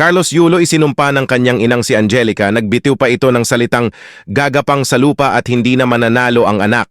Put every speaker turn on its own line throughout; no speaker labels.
Carlos Yulo isinumpa ng kanyang inang si Angelica, nagbitiw pa ito ng salitang gagapang sa lupa at hindi na mananalo ang anak.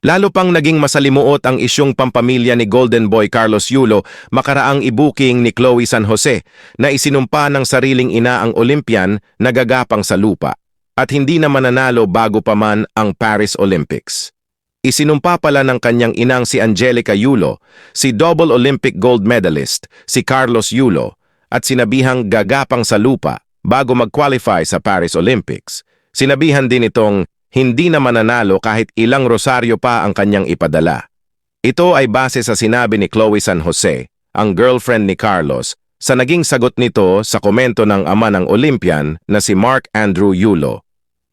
Lalo pang naging masalimuot ang isyong pampamilya ni Golden Boy Carlos Yulo makaraang ibuking ni Chloe San Jose na isinumpa ng sariling ina ang Olympian na gagapang sa lupa at hindi na mananalo bago pa man ang Paris Olympics. Isinumpa pala ng kanyang inang si Angelica Yulo, si double Olympic gold medalist si Carlos Yulo at sinabihang gagapang sa lupa bago mag-qualify sa Paris Olympics. Sinabihan din itong hindi na mananalo kahit ilang rosaryo pa ang kanyang ipadala. Ito ay base sa sinabi ni Chloe San Jose, ang girlfriend ni Carlos, sa naging sagot nito sa komento ng ama ng Olympian na si Mark Andrew Yulo.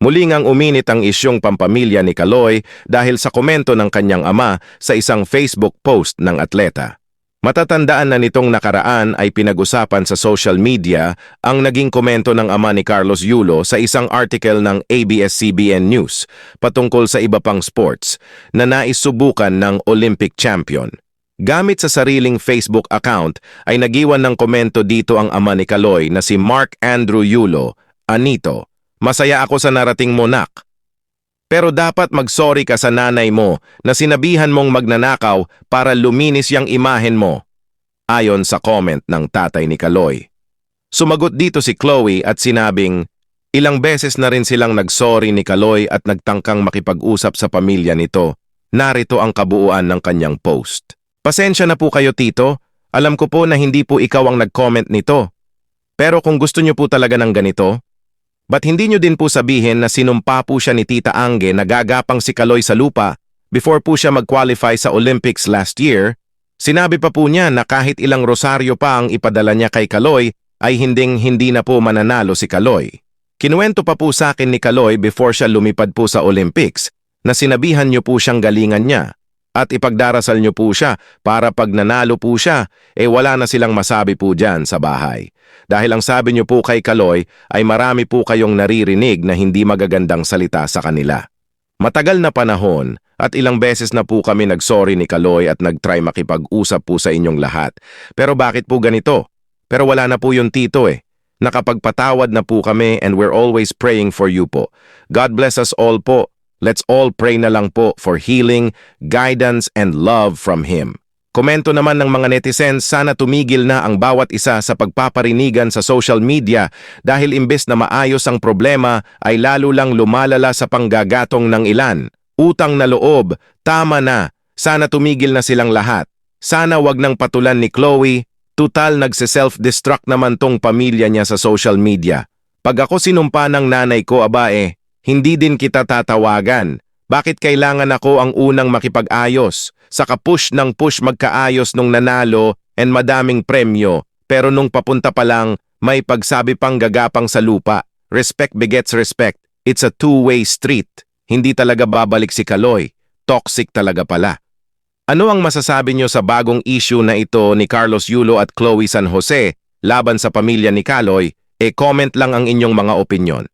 Muli ngang uminit ang isyong pampamilya ni Kaloy dahil sa komento ng kanyang ama sa isang Facebook post ng atleta. Matatandaan na nitong nakaraan ay pinag-usapan sa social media ang naging komento ng ama ni Carlos Yulo sa isang article ng ABS-CBN News patungkol sa iba pang sports na nais subukan ng Olympic champion. Gamit sa sariling Facebook account ay nagiwan ng komento dito ang ama ni Kaloy na si Mark Andrew Yulo, Anito. Masaya ako sa narating mo, nak. Pero dapat mag-sorry ka sa nanay mo na sinabihan mong magnanakaw para luminis yung imahen mo. Ayon sa comment ng tatay ni Kaloy. Sumagot dito si Chloe at sinabing, ilang beses na rin silang nagsorry ni Kaloy at nagtangkang makipag-usap sa pamilya nito. Narito ang kabuuan ng kanyang post. Pasensya na po kayo tito, alam ko po na hindi po ikaw ang nag-comment nito. Pero kung gusto niyo po talaga ng ganito, Ba't hindi nyo din po sabihin na sinumpa po siya ni Tita Angge na gagapang si Kaloy sa lupa before po siya mag-qualify sa Olympics last year? Sinabi pa po niya na kahit ilang rosaryo pa ang ipadala niya kay Kaloy ay hinding hindi na po mananalo si Kaloy. Kinuwento pa po sa akin ni Kaloy before siya lumipad po sa Olympics na sinabihan niyo po siyang galingan niya at ipagdarasal niyo po siya para pag nanalo po siya, eh wala na silang masabi po dyan sa bahay. Dahil ang sabi niyo po kay Kaloy ay marami po kayong naririnig na hindi magagandang salita sa kanila. Matagal na panahon at ilang beses na po kami nagsorry ni Kaloy at nagtry makipag-usap po sa inyong lahat. Pero bakit po ganito? Pero wala na po yung tito eh. Nakapagpatawad na po kami and we're always praying for you po. God bless us all po. Let's all pray na lang po for healing, guidance, and love from Him. Komento naman ng mga netizens sana tumigil na ang bawat isa sa pagpaparinigan sa social media dahil imbes na maayos ang problema ay lalo lang lumalala sa panggagatong ng ilan. Utang na loob, tama na, sana tumigil na silang lahat. Sana wag nang patulan ni Chloe, tutal nagse-self-destruct naman tong pamilya niya sa social media. Pag ako sinumpa ng nanay ko abae, hindi din kita tatawagan. Bakit kailangan ako ang unang makipag-ayos? Saka push ng push magkaayos nung nanalo and madaming premyo. Pero nung papunta pa lang, may pagsabi pang gagapang sa lupa. Respect begets respect. It's a two-way street. Hindi talaga babalik si Kaloy. Toxic talaga pala. Ano ang masasabi nyo sa bagong issue na ito ni Carlos Yulo at Chloe San Jose laban sa pamilya ni Kaloy? E comment lang ang inyong mga opinyon.